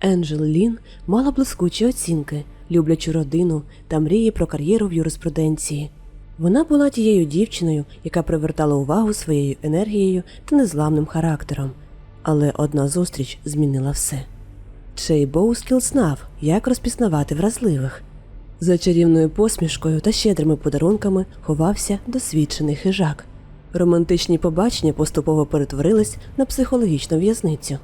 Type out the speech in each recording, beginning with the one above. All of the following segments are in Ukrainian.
Енджел Лін мала блискучі оцінки, люблячу родину та мрії про кар'єру в юриспруденції. Вона була тією дівчиною, яка привертала увагу своєю енергією та незламним характером. Але одна зустріч змінила все. Чей Боускіл знав, як розпізнавати вразливих. За чарівною посмішкою та щедрими подарунками ховався досвідчений хижак. Романтичні побачення поступово перетворились на психологічну в'язницю.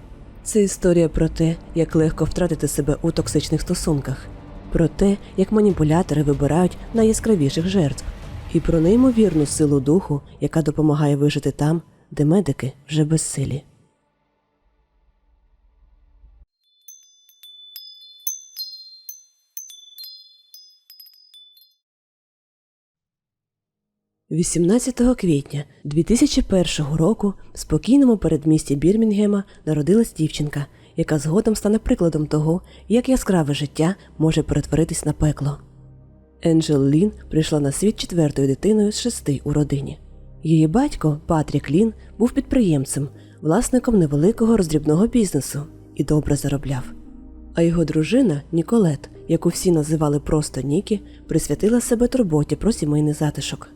Це історія про те, як легко втратити себе у токсичних стосунках, про те, як маніпулятори вибирають найяскравіших жертв, і про неймовірну силу духу, яка допомагає вижити там, де медики вже безсилі. – 18 квітня 2001 року в спокійному передмісті Бірмінгема народилась дівчинка, яка згодом стане прикладом того, як яскраве життя може перетворитись на пекло. Енджел Лін прийшла на світ четвертою дитиною з шести у родині. Її батько Патрік Лін був підприємцем, власником невеликого роздрібного бізнесу і добре заробляв. А його дружина Ніколет, яку всі називали просто Нікі, присвятила себе турботі про сімейний затишок.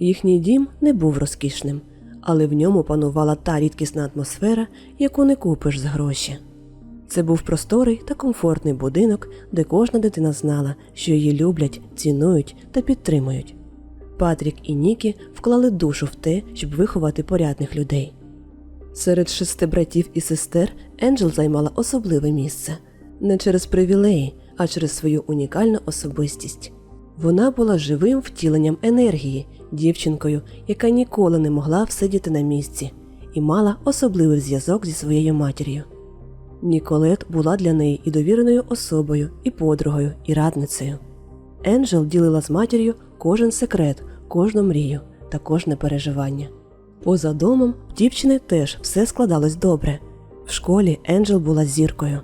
Їхній дім не був розкішним, але в ньому панувала та рідкісна атмосфера, яку не купиш за гроші. Це був просторий та комфортний будинок, де кожна дитина знала, що її люблять, цінують та підтримують. Патрік і Нікі вклали душу в те, щоб виховати порядних людей. Серед шести братів і сестер Енджел займала особливе місце не через привілеї, а через свою унікальну особистість. Вона була живим втіленням енергії, дівчинкою, яка ніколи не могла всидіти на місці, і мала особливий зв'язок зі своєю матір'ю. Ніколет була для неї і довіреною особою, і подругою, і радницею. Енджел ділила з матір'ю кожен секрет, кожну мрію та кожне переживання. Поза домом в дівчини теж все складалось добре. В школі Енджел була зіркою.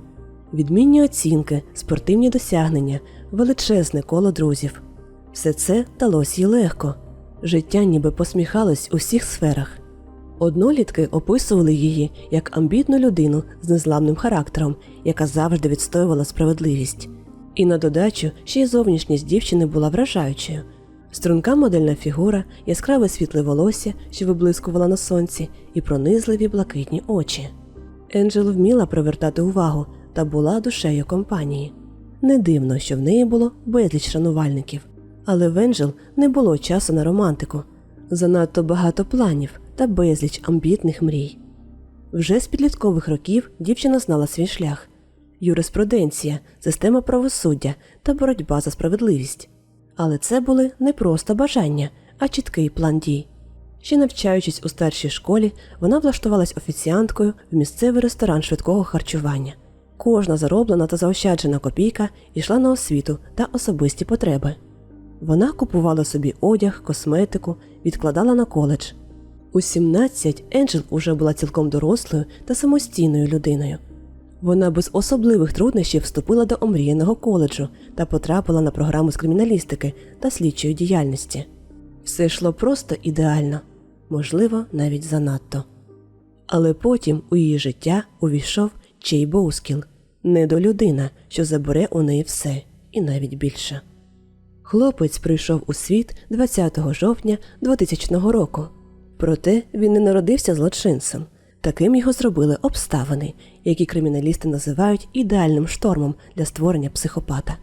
Відмінні оцінки, спортивні досягнення, величезне коло друзів. Все це далось їй легко. Життя ніби посміхалось у всіх сферах. Однолітки описували її як амбітну людину з незламним характером, яка завжди відстоювала справедливість. І на додачу ще й зовнішність дівчини була вражаючою. Струнка модельна фігура, яскраве світле волосся, що виблискувала на сонці, і пронизливі блакитні очі. Енджел вміла привертати увагу та була душею компанії. Не дивно, що в неї було безліч шанувальників, але в Енджел не було часу на романтику, занадто багато планів та безліч амбітних мрій. Вже з підліткових років дівчина знала свій шлях юриспруденція, система правосуддя та боротьба за справедливість. Але це були не просто бажання, а чіткий план дій. Ще навчаючись у старшій школі, вона влаштувалась офіціанткою в місцевий ресторан швидкого харчування. Кожна зароблена та заощаджена копійка йшла на освіту та особисті потреби. Вона купувала собі одяг, косметику, відкладала на коледж. У 17 Енджел уже була цілком дорослою та самостійною людиною. Вона без особливих труднощів вступила до омріяного коледжу та потрапила на програму з криміналістики та слідчої діяльності. Все йшло просто ідеально, можливо, навіть занадто. Але потім у її життя увійшов Чей Боускіл, недолюдина, що забере у неї все і навіть більше. Хлопець прийшов у світ 20 жовтня 2000 року. Проте він не народився злочинцем. Таким його зробили обставини, які криміналісти називають ідеальним штормом для створення психопата.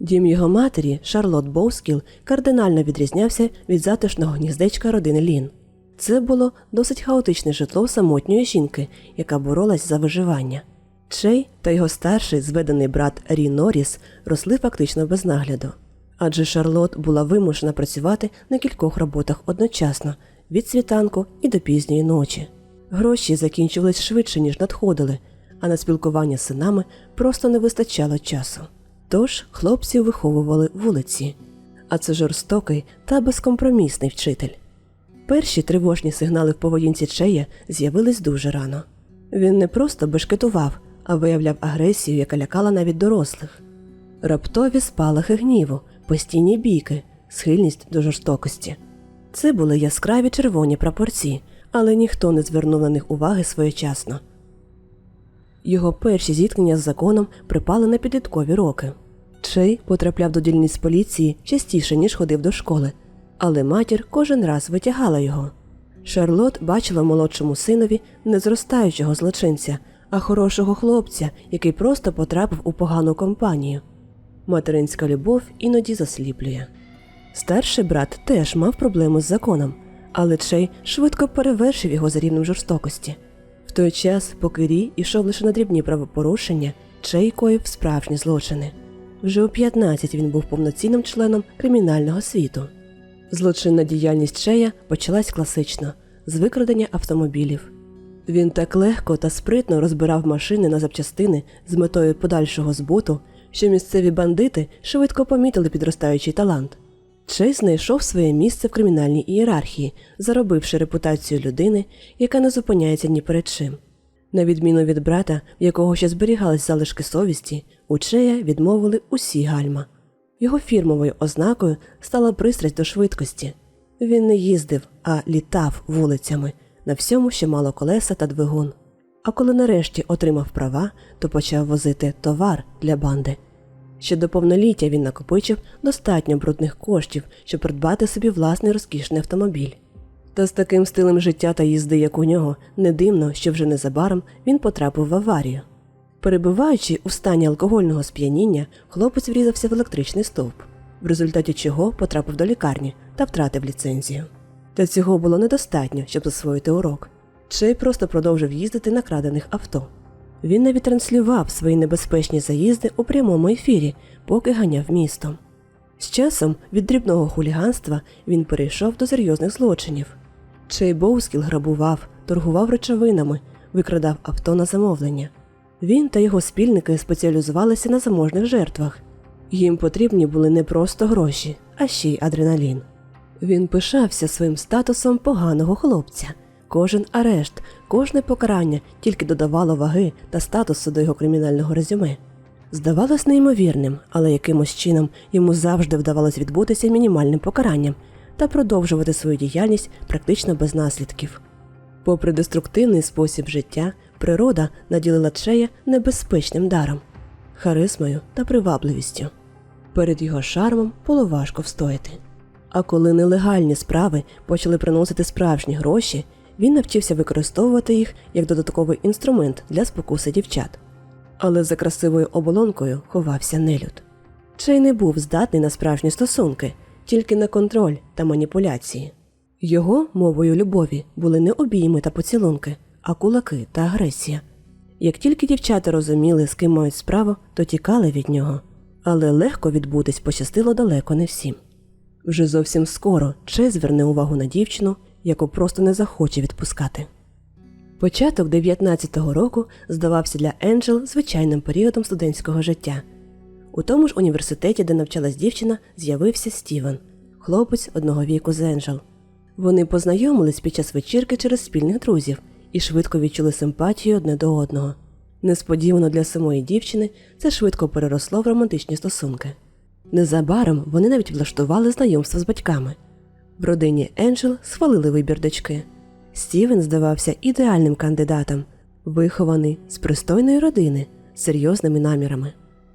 Дім його матері, Шарлот Боускіл, кардинально відрізнявся від затишного гніздечка родини Лін. Це було досить хаотичне житло самотньої жінки, яка боролась за виживання. Чей та його старший зведений брат Рі Норріс росли фактично без нагляду. Адже Шарлот була вимушена працювати на кількох роботах одночасно від світанку і до пізньої ночі. Гроші закінчувались швидше, ніж надходили, а на спілкування з синами просто не вистачало часу. Тож хлопців виховували вулиці, а це жорстокий та безкомпромісний вчитель. Перші тривожні сигнали в поведінці Чея з'явились дуже рано. Він не просто бешкетував, а виявляв агресію, яка лякала навіть дорослих. Раптові спалахи гніву, постійні бійки, схильність до жорстокості. Це були яскраві червоні прапорці, але ніхто не звернув на них уваги своєчасно. Його перші зіткнення з законом припали на підліткові роки. Чей потрапляв до дільниць поліції частіше, ніж ходив до школи, але матір кожен раз витягала його. Шарлот бачила молодшому синові не зростаючого злочинця, а хорошого хлопця, який просто потрапив у погану компанію. Материнська любов іноді засліплює. Старший брат теж мав проблему з законом, але Чей швидко перевершив його за рівнем жорстокості. В той час, поки Рі ішов лише на дрібні правопорушення, Чей коїв справжні злочини. Вже у 15 він був повноцінним членом кримінального світу. Злочинна діяльність Чея почалась класично з викрадення автомобілів. Він так легко та спритно розбирав машини на запчастини з метою подальшого збуту, що місцеві бандити швидко помітили підростаючий талант. Чей знайшов своє місце в кримінальній ієрархії, заробивши репутацію людини, яка не зупиняється ні перед чим. На відміну від брата, в якого ще зберігались залишки совісті, у Чея відмовили усі гальма. Його фірмовою ознакою стала пристрасть до швидкості. Він не їздив, а літав вулицями на всьому, що мало колеса та двигун. А коли нарешті отримав права, то почав возити товар для банди. Ще до повноліття він накопичив достатньо брудних коштів, щоб придбати собі власний розкішний автомобіль. Та з таким стилем життя та їзди, як у нього, не дивно, що вже незабаром він потрапив в аварію. Перебуваючи у стані алкогольного сп'яніння, хлопець врізався в електричний стовп, в результаті чого потрапив до лікарні та втратив ліцензію. Та цього було недостатньо, щоб засвоїти урок. Чей просто продовжив їздити на крадених авто. Він навіть транслював свої небезпечні заїзди у прямому ефірі, поки ганяв містом. З часом від дрібного хуліганства він перейшов до серйозних злочинів. Чей Боускіл грабував, торгував речовинами, викрадав авто на замовлення. Він та його спільники спеціалізувалися на заможних жертвах. Їм потрібні були не просто гроші, а ще й адреналін. Він пишався своїм статусом поганого хлопця. Кожен арешт, кожне покарання тільки додавало ваги та статусу до його кримінального резюме. Здавалось неймовірним, але якимось чином йому завжди вдавалось відбутися мінімальним покаранням та продовжувати свою діяльність практично без наслідків. Попри деструктивний спосіб життя, природа наділила Чея небезпечним даром, харизмою та привабливістю. Перед його шармом було важко встояти. А коли нелегальні справи почали приносити справжні гроші, він навчився використовувати їх як додатковий інструмент для спокуси дівчат. Але за красивою оболонкою ховався нелюд. Чей не був здатний на справжні стосунки, тільки на контроль та маніпуляції. Його мовою любові були не обійми та поцілунки, а кулаки та агресія. Як тільки дівчата розуміли, з ким мають справу, то тікали від нього, але легко відбутись пощастило далеко не всім. Вже зовсім скоро Чей зверне увагу на дівчину, яку просто не захоче відпускати. Початок 19-го року здавався для Енджел звичайним періодом студентського життя. У тому ж університеті, де навчалась дівчина, з'явився Стівен, хлопець одного віку з Енджел. Вони познайомились під час вечірки через спільних друзів і швидко відчули симпатію одне до одного. Несподівано для самої дівчини це швидко переросло в романтичні стосунки. Незабаром вони навіть влаштували знайомство з батьками. В родині Енджел схвалили вибір дочки. Стівен здавався ідеальним кандидатом, вихований з пристойної родини, серйозними намірами.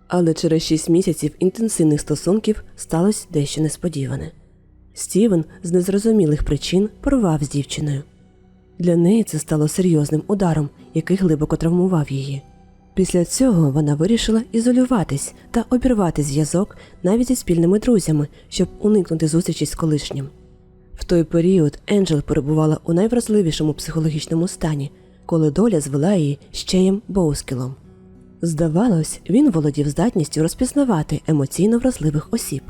Але через шість місяців інтенсивних стосунків сталося дещо несподіване. Стівен з незрозумілих причин порвав з дівчиною. Для неї це стало серйозним ударом, який глибоко травмував її. Після цього вона вирішила ізолюватись та обірвати зв'язок навіть зі спільними друзями, щоб уникнути зустрічі з колишнім. В той період Енджел перебувала у найвразливішому психологічному стані, коли доля звела її з Чеєм Боускілом. Здавалось, він володів здатністю розпізнавати емоційно вразливих осіб.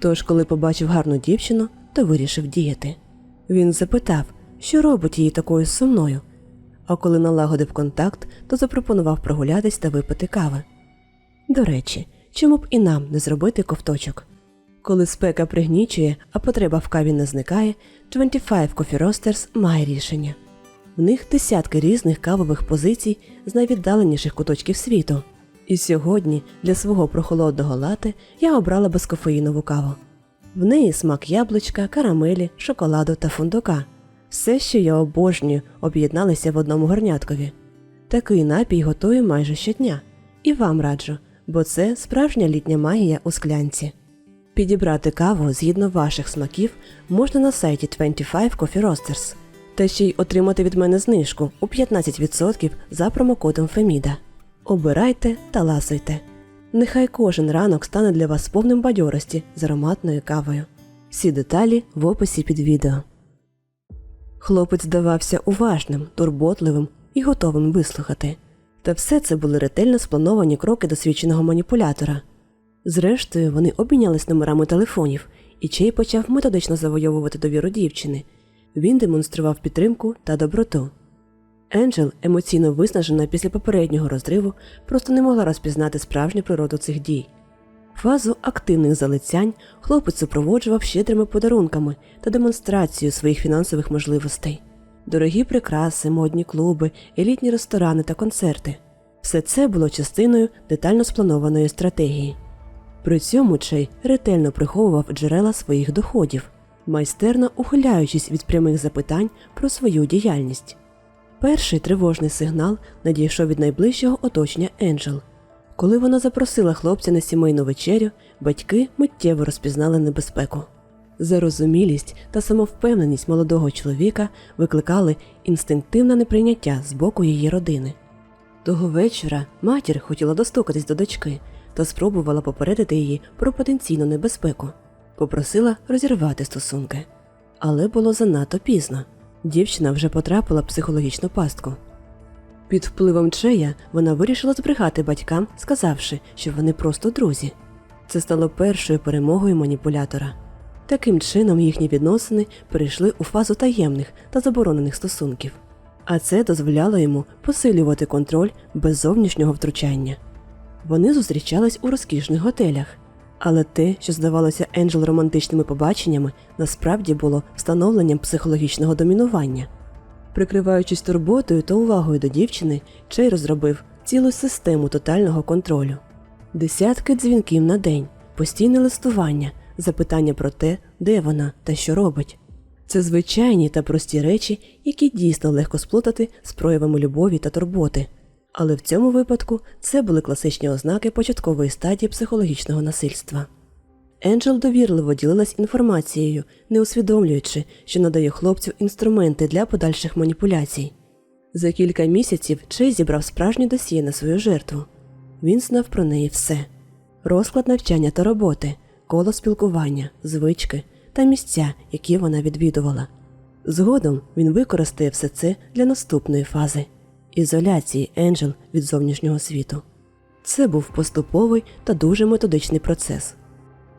Тож, коли побачив гарну дівчину, то вирішив діяти. Він запитав, що робить її такою сумною. А коли налагодив контакт, то запропонував прогулятись та випити кави. До речі, чому б і нам не зробити ковточок? Коли спека пригнічує, а потреба в каві не зникає, 25 Coffee Roasters має рішення. В них десятки різних кавових позицій з найвіддаленіших куточків світу. І сьогодні для свого прохолодного лати я обрала безкофеїнову каву. В неї смак яблучка, карамелі, шоколаду та фундука. Все, що я обожнюю, об'єдналися в одному горняткові. Такий напій готую майже щодня. І вам раджу, бо це справжня літня магія у склянці. Підібрати каву згідно ваших смаків можна на сайті 25 Coffee Roasters. Та ще й отримати від мене знижку у 15% за промокодом Феміда. Обирайте та ласуйте. Нехай кожен ранок стане для вас повним бадьорості з ароматною кавою. Всі деталі в описі під відео. Хлопець здавався уважним, турботливим і готовим вислухати. Та все це були ретельно сплановані кроки досвідченого маніпулятора. Зрештою, вони обмінялись номерами телефонів, і Чей почав методично завойовувати довіру дівчини. Він демонстрував підтримку та доброту. Енджел, емоційно виснажена після попереднього розриву, просто не могла розпізнати справжню природу цих дій. Фазу активних залицянь хлопець супроводжував щедрими подарунками та демонстрацією своїх фінансових можливостей. Дорогі прикраси, модні клуби, елітні ресторани та концерти. Все це було частиною детально спланованої стратегії. При цьому Чей ретельно приховував джерела своїх доходів, майстерно ухиляючись від прямих запитань про свою діяльність. Перший тривожний сигнал надійшов від найближчого оточення Енджел. Коли вона запросила хлопця на сімейну вечерю, батьки миттєво розпізнали небезпеку. Зарозумілість та самовпевненість молодого чоловіка викликали інстинктивне неприйняття з боку її родини. Того вечора матір хотіла достукатись до дочки та спробувала попередити її про потенційну небезпеку, попросила розірвати стосунки. Але було занадто пізно. Дівчина вже потрапила в психологічну пастку. Під впливом Чея вона вирішила збрехати батькам, сказавши, що вони просто друзі. Це стало першою перемогою маніпулятора. Таким чином їхні відносини перейшли у фазу таємних та заборонених стосунків, а це дозволяло йому посилювати контроль без зовнішнього втручання. Вони зустрічались у розкішних готелях, але те, що здавалося Енджел романтичними побаченнями, насправді було встановленням психологічного домінування. Прикриваючись турботою та увагою до дівчини, Чей розробив цілу систему тотального контролю. Десятки дзвінків на день, постійне листування, запитання про те, де вона та що робить. Це звичайні та прості речі, які дійсно легко сплутати з проявами любові та турботи. Але в цьому випадку це були класичні ознаки початкової стадії психологічного насильства. Енджел довірливо ділилась інформацією, не усвідомлюючи, що надає хлопцю інструменти для подальших маніпуляцій. За кілька місяців Чей зібрав справжнє досьє на свою жертву. Він знав про неї все: розклад навчання та роботи, коло спілкування, звички та місця, які вона відвідувала. Згодом він використає все це для наступної фази ізоляції Енджел від зовнішнього світу. Це був поступовий та дуже методичний процес.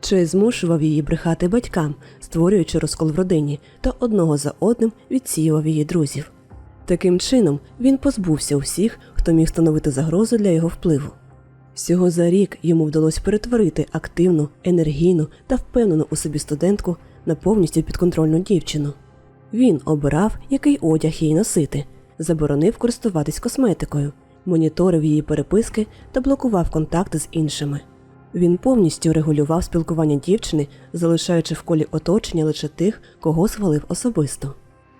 Чей змушував її брехати батькам, створюючи розкол в родині, та одного за одним відсіював її друзів. Таким чином він позбувся усіх, хто міг становити загрозу для його впливу. Всього за рік йому вдалося перетворити активну, енергійну та впевнену у собі студентку на повністю підконтрольну дівчину. Він обирав, який одяг їй носити, заборонив користуватись косметикою, моніторив її переписки та блокував контакти з іншими. Він повністю регулював спілкування дівчини, залишаючи в колі оточення лише тих, кого схвалив особисто.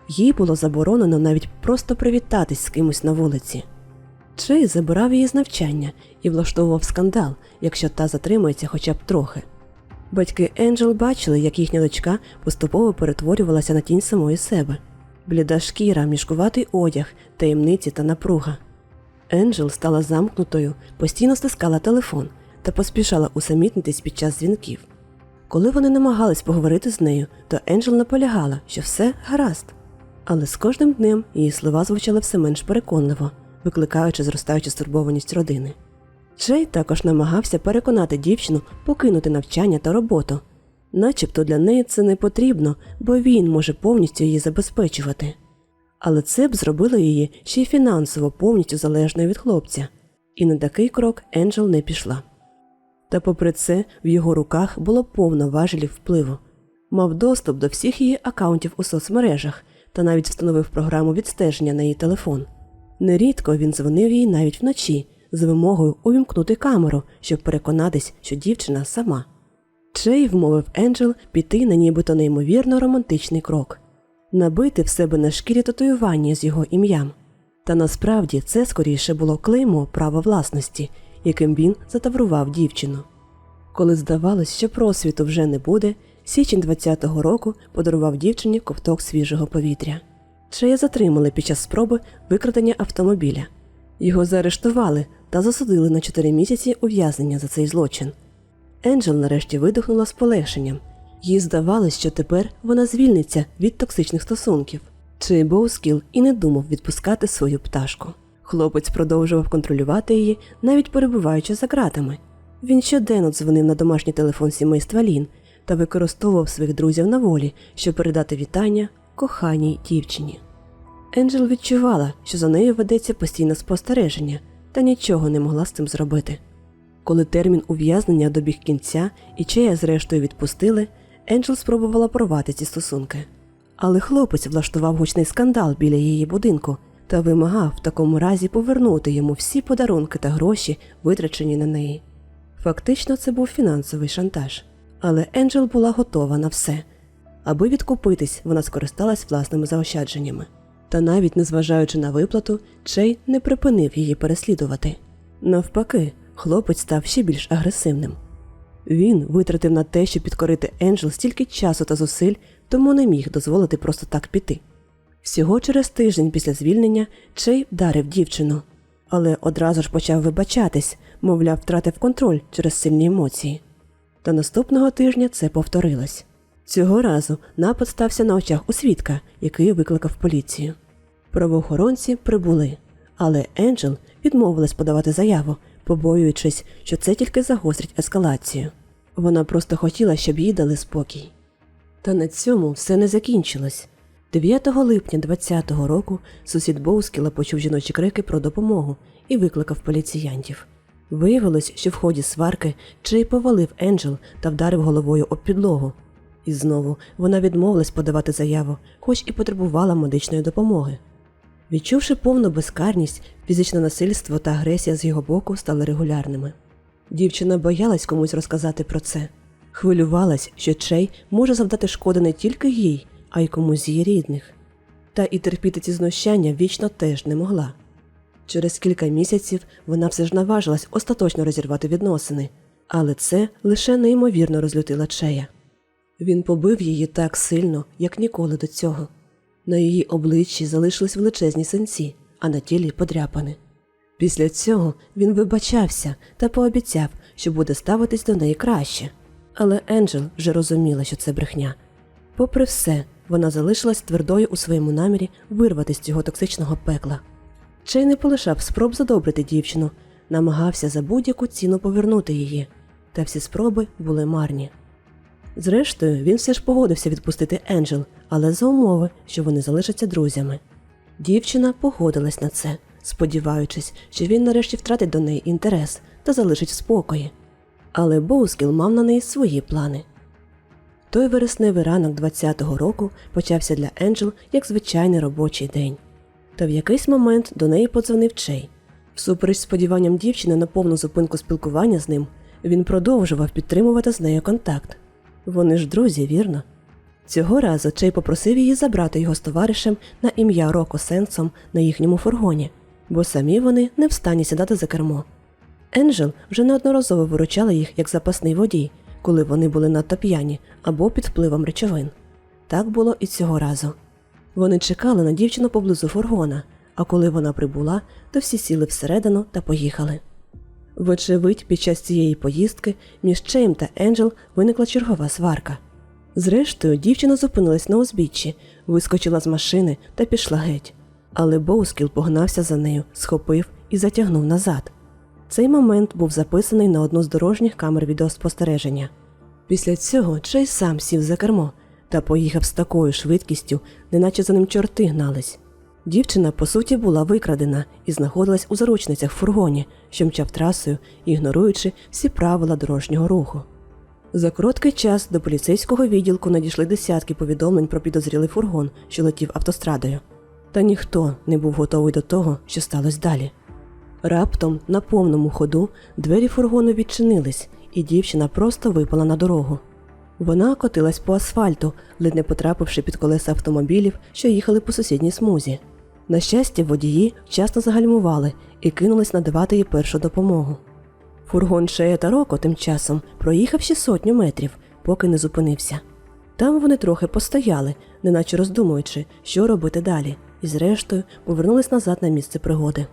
Їй було заборонено навіть просто привітатись з кимось на вулиці. Чей забирав її з навчання і влаштовував скандал, якщо та затримається хоча б трохи. Батьки Енджел бачили, як їхня дочка поступово перетворювалася на тінь самої себе. Бліда шкіра, мішкуватий одяг, таємниці та напруга. Енджел стала замкнутою, постійно стискала телефон та поспішала усамітнитись під час дзвінків. Коли вони намагались поговорити з нею, то Енджел наполягала, що все гаразд. Але з кожним днем її слова звучали все менш переконливо, викликаючи зростаючу стурбованість родини. Джей також намагався переконати дівчину покинути навчання та роботу, начебто для неї це не потрібно, бо він може повністю її забезпечувати. Але це б зробило її ще й фінансово повністю залежною від хлопця, і на такий крок Енджел не пішла. Та попри це в його руках було повно важелів впливу. Мав доступ до всіх її акаунтів у соцмережах та навіть встановив програму відстеження на її телефон. Нерідко він дзвонив їй навіть вночі з вимогою увімкнути камеру, щоб переконатись, що дівчина сама. Чей вмовив Енджел піти на нібито неймовірно романтичний крок набити в себе на шкірі татуювання з його ім'ям. Та насправді це скоріше було клеймо права власності, яким він затаврував дівчину. Коли здавалось, що просвіту вже не буде, січень 20-го року подарував дівчині ковток свіжого повітря. Чея затримали під час спроби викрадення автомобіля. Його заарештували та засудили на 4 місяці ув'язнення за цей злочин. Енджел нарешті видихнула з полегшенням. Їй здавалось, що тепер вона звільниться від токсичних стосунків. Чи Боускіл і не думав відпускати свою пташку. Хлопець продовжував контролювати її, навіть перебуваючи за ґратами. Він щоденно дзвонив на домашній телефон сімейства Лін та використовував своїх друзів на волі, щоб передати вітання коханій дівчині. Енджел відчувала, що за нею ведеться постійне спостереження, та нічого не могла з цим зробити. Коли термін ув'язнення добіг кінця і Чея зрештою відпустили, Енджел спробувала порвати ці стосунки. Але хлопець влаштував гучний скандал біля її будинку та вимагав в такому разі повернути йому всі подарунки та гроші, витрачені на неї. Фактично, це був фінансовий шантаж, але Енджел була готова на все. Аби відкупитись, вона скористалась власними заощадженнями. Та навіть незважаючи на виплату, Чей не припинив її переслідувати. Навпаки, хлопець став ще більш агресивним. Він витратив на те, щоб підкорити Енджел стільки часу та зусиль, тому не міг дозволити просто так піти. Всього через тиждень після звільнення Чей вдарив дівчину, але одразу ж почав вибачатись, мовляв, втратив контроль через сильні емоції. Та наступного тижня це повторилось. Цього разу напад стався на очах у свідка, який викликав поліцію. Правоохоронці прибули, але Енджел відмовилась подавати заяву, побоюючись, що це тільки загострить ескалацію. Вона просто хотіла, щоб їй дали спокій. Та на цьому все не закінчилось. 9 липня 20-го року сусід Боускіла почув жіночі крики про допомогу і викликав поліціянтів. Виявилось, що в ході сварки Чей повалив Енджел та вдарив головою об підлогу. І знову вона відмовилась подавати заяву, хоч і потребувала медичної допомоги. Відчувши повну безкарність, фізичне насильство та агресія з його боку стали регулярними. Дівчина боялась комусь розказати про це, хвилювалась, що Чей може завдати шкоди не тільки їй, а й комусь її рідних. Та і терпіти ці знущання вічно теж не могла. Через кілька місяців вона все ж наважилась остаточно розірвати відносини, але це лише неймовірно розлютила Чея. Він побив її так сильно, як ніколи до цього. На її обличчі залишились величезні синці, а на тілі подряпини. Після цього він вибачався та пообіцяв, що буде ставитись до неї краще. Але Енджел вже розуміла, що це брехня. Попри все, вона залишилась твердою у своєму намірі вирватися з цього токсичного пекла. Чей не полишав спроб задобрити дівчину, намагався за будь-яку ціну повернути її, та всі спроби були марні. Зрештою, він все ж погодився відпустити Енджел, але за умови, що вони залишаться друзями. Дівчина погодилась на це, сподіваючись, що він нарешті втратить до неї інтерес та залишить в спокої. Але Боускіл мав на неї свої плани. Той вересневий ранок 20-го року почався для Енджел як звичайний робочий день. Та в якийсь момент до неї подзвонив Чей. Всупереч сподіванням дівчини на повну зупинку спілкування з ним, він продовжував підтримувати з нею контакт. Вони ж друзі, вірно? Цього разу Чей попросив її забрати його з товаришем на ім'я Роко Сенсом на їхньому фургоні, бо самі вони не встані сідати за кермо. Енджел вже неодноразово виручала їх як запасний водій, коли вони були надто п'яні або під впливом речовин. Так було і цього разу. Вони чекали на дівчину поблизу фургона, а коли вона прибула, то всі сіли всередину та поїхали. Вочевидь, під час цієї поїздки між Чеєм та Енджел виникла чергова сварка. Зрештою, дівчина зупинилась на узбіччі, вискочила з машини та пішла геть. Але Боускіл погнався за нею, схопив і затягнув назад. Цей момент був записаний на одну з дорожніх камер відеоспостереження. Після цього Чей сам сів за кермо та поїхав з такою швидкістю, неначе за ним чорти гнались. Дівчина, по суті, була викрадена і знаходилась у заручницях в фургоні, що мчав трасою, ігноруючи всі правила дорожнього руху. За короткий час до поліцейського відділку надійшли десятки повідомлень про підозрілий фургон, що летів автострадою. Та ніхто не був готовий до того, що сталося далі. Раптом, на повному ходу, двері фургону відчинились, і дівчина просто випала на дорогу. Вона котилась по асфальту, ледь не потрапивши під колеса автомобілів, що їхали по сусідній смузі. На щастя, водії вчасно загальмували і кинулись надавати їй першу допомогу. Фургон Шея та Роко тим часом проїхав ще сотню метрів, поки не зупинився. Там вони трохи постояли, неначе роздумуючи, що робити далі, і зрештою повернулись назад на місце пригоди.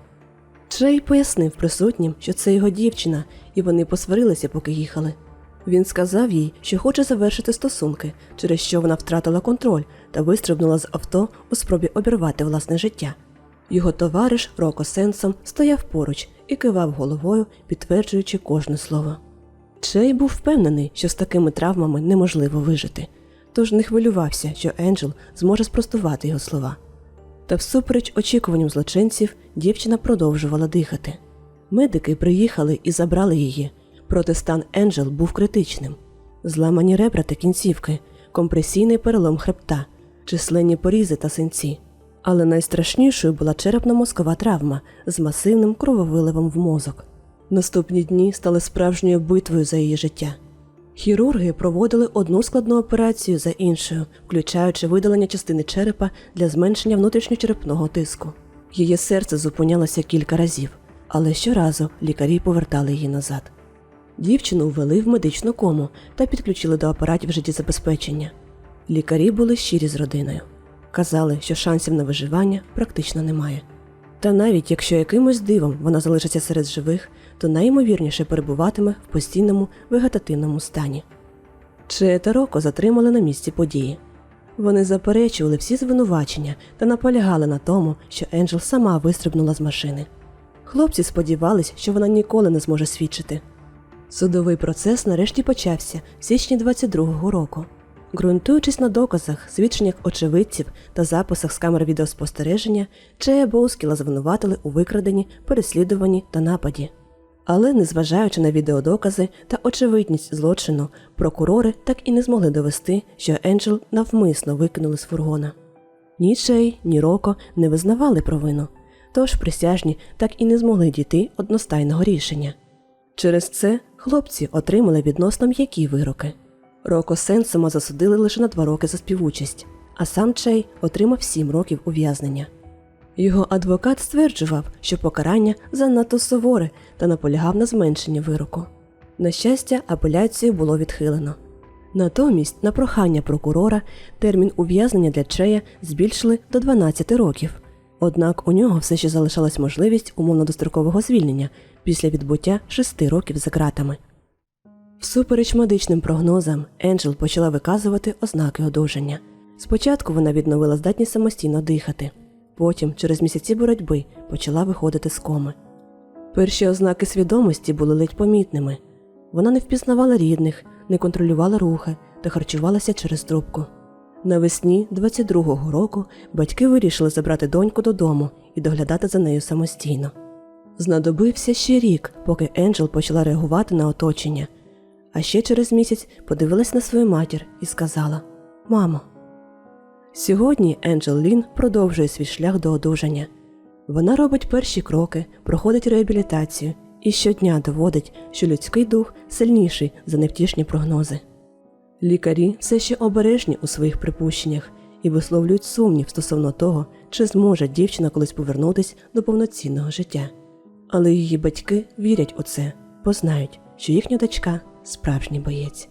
Чей пояснив присутнім, що це його дівчина, і вони посварилися, поки їхали. Він сказав їй, що хоче завершити стосунки, через що вона втратила контроль та вистрибнула з авто у спробі обірвати власне життя. Його товариш Роко Сенсом стояв поруч і кивав головою, підтверджуючи кожне слово. Чей був впевнений, що з такими травмами неможливо вижити, тож не хвилювався, що Енджел зможе спростувати його слова. Та всупереч очікуванням злочинців дівчина продовжувала дихати. Медики приїхали і забрали її, проте стан Енджел був критичним. Зламані ребра та кінцівки, компресійний перелом хребта, численні порізи та синці. Але найстрашнішою була черепно-мозкова травма з масивним крововиливом в мозок. Наступні дні стали справжньою битвою за її життя. Хірурги проводили одну складну операцію за іншою, включаючи видалення частини черепа для зменшення внутрішньочерепного тиску. Її серце зупинялося кілька разів, але щоразу лікарі повертали її назад. Дівчину ввели в медичну кому та підключили до апаратів життєзабезпечення. Лікарі були щирі з родиною. Казали, що шансів на виживання практично немає. Та навіть якщо якимось дивом вона залишиться серед живих, то найімовірніше перебуватиме в постійному вегетативному стані. Че та Роко затримали на місці події. Вони заперечували всі звинувачення та наполягали на тому, що Енджел сама вистрибнула з машини. Хлопці сподівались, що вона ніколи не зможе свідчити. Судовий процес нарешті почався в січні 22-го року. Ґрунтуючись на доказах, свідченнях очевидців та записах з камер відеоспостереження, Чея Боускіла звинуватили у викраденні, переслідуванні та нападі. Але, незважаючи на відеодокази та очевидність злочину, прокурори так і не змогли довести, що Енджел навмисно викинули з фургона. Ні Чей, ні Роко не визнавали провину, тож присяжні так і не змогли дійти одностайного рішення. Через це хлопці отримали відносно м'які вироки. Роко Сенсома засудили лише на два роки за співучасть, а сам Чей отримав сім років ув'язнення. Його адвокат стверджував, що покарання занадто суворе та наполягав на зменшенні вироку. На щастя, апеляцію було відхилено. Натомість, на прохання прокурора, термін ув'язнення для Чея збільшили до 12 років. Однак у нього все ще залишалась можливість умовно-дострокового звільнення після відбуття 6 років за ґратами. Всупереч медичним прогнозам, Енджел почала виказувати ознаки одужання. Спочатку вона відновила здатність самостійно дихати, потім, через місяці боротьби, почала виходити з коми. Перші ознаки свідомості були ледь помітними. Вона не впізнавала рідних, не контролювала рухи та харчувалася через трубку. Навесні 22-го року батьки вирішили забрати доньку додому і доглядати за нею самостійно. Знадобився ще рік, поки Енджел почала реагувати на оточення. А ще через місяць подивилась на свою матір і сказала: Мамо. Сьогодні Енджел Лін продовжує свій шлях до одужання. Вона робить перші кроки, проходить реабілітацію і щодня доводить, що людський дух сильніший за невтішні прогнози. Лікарі все ще обережні у своїх припущеннях і висловлюють сумнів стосовно того, чи зможе дівчина колись повернутися до повноцінного життя. Але її батьки вірять у це, бо знають, що їхня дочка справжній боєць.